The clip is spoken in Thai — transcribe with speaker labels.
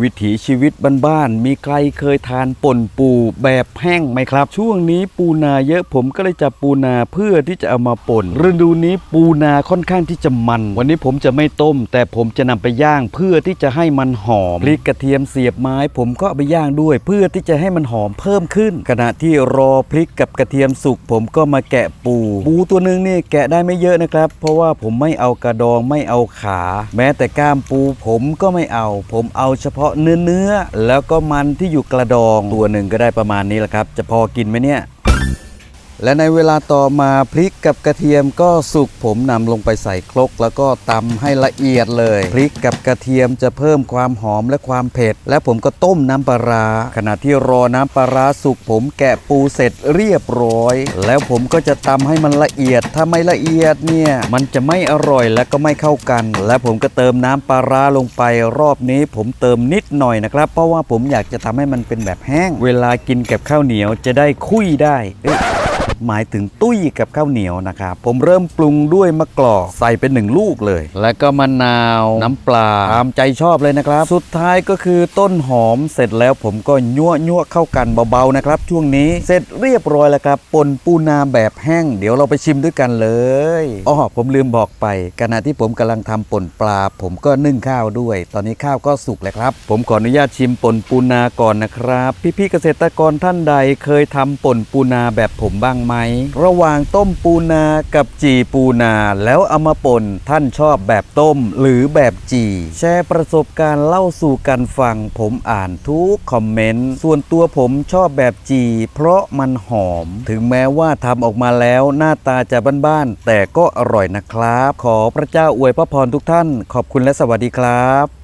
Speaker 1: วิถีชีวิตบ้านๆ มีใครเคยทานป่นปูแบบแห้งไหมครับ ช่วงนี้ปูนาเยอะผมก็เลยจับปูนาเพื่อที่จะเอามาป่นฤดูนี้ปูนาค่อนข้างที่จะมัน วันนี้ผมจะไม่ต้ม แต่ผมจะนำไปย่างเพื่อที่จะให้มันหอมพริกกระเทียมเสียบไม้ ผมก็เอาไปย่างด้วย เพื่อที่จะให้มันหอมเพิ่มขึ้น ขณะที่รอพริกกับกระเทียมสุกผมก็มาแกะปู ปูตัวหนึงนี่แกะได้ไม่เยอะนะครับ เพราะว่าผมไม่เอากระดองไม่เอาขา แม้แต่ก้ามปูผมก็ไม่เอา ผมเอาเฉพาะเนื้อเนื้อแล้วก็มันที่อยู่กระดองตัวหนึ่งก็ได้ประมาณนี้แหละครับ จะพอกินไหมเนี่ย และในเวลาต่อมาพริกกับกระเทียมก็สุกผมนำลงไปใส่ครก แล้วก็ตำให้ละเอียดเลย พริกกับกระเทียมจะเพิ่มความหอมและความเผ็ด และผมก็ต้มน้ำปลาร้าขณะที่รอน้ำปลาร้าสุกผมแกะปูเสร็จเรียบร้อย แล้วผมก็จะตำให้มันละเอียด ถ้าไม่ละเอียดเนี่ยมันจะไม่อร่อยและก็ไม่เข้ากัน และผมก็เติมน้ำปลาร้าลงไปรอบนี้ ผมเติมนิดหน่อยนะครับ เพราะว่าผมอยากจะทำให้มันเป็นแบบแห้ง เวลากินกับข้าวเหนียวจะได้คุยได้ หมายถึงตุ้ยกับข้าวเหนียวนะครับ ผมเริ่มปรุงด้วยมะกรอกใส่เป็นหนึ่งลูกเลย แล้วก็มะนาว น้ำปลาตามใจชอบเลยนะครับ สุดท้ายก็คือต้นหอมเสร็จแล้วผมก็ยั่วยั่วเข้ากันเบาๆนะครับ ช่วงนี้เสร็จเรียบร้อยแล้วครับปนปูนาแบบแห้ง เดี๋ยวเราไปชิมด้วยกันเลยอ๋อผมลืมบอกไปขณะที่ผมกำลังทำป่นปลา ผมก็นึ่งข้าวด้วย ตอนนี้ข้าวก็สุกแล้วครับ ผมขออนุญาตชิมป่นปูนาก่อนนะครับ พี่ๆเกษตรกรท่านใดเคยทำป่นปูนาแบบผมบ้างไหม ระหว่างต้มปูนากับจีปูนา แล้วเอามาป่นท่านชอบแบบต้มหรือแบบจีแชร์ประสบการณ์เล่าสู่กันฟัง ผมอ่านทุกคอมเมนต์ส่วนตัวผมชอบแบบจี เพราะมันหอม ถึงแม้ว่าทำออกมาแล้วหน้าตาจะบ้านๆแต่ก็อร่อยนะครับ ขอพระเจ้าอวยพระพรทุกท่าน ขอบคุณและสวัสดีครับ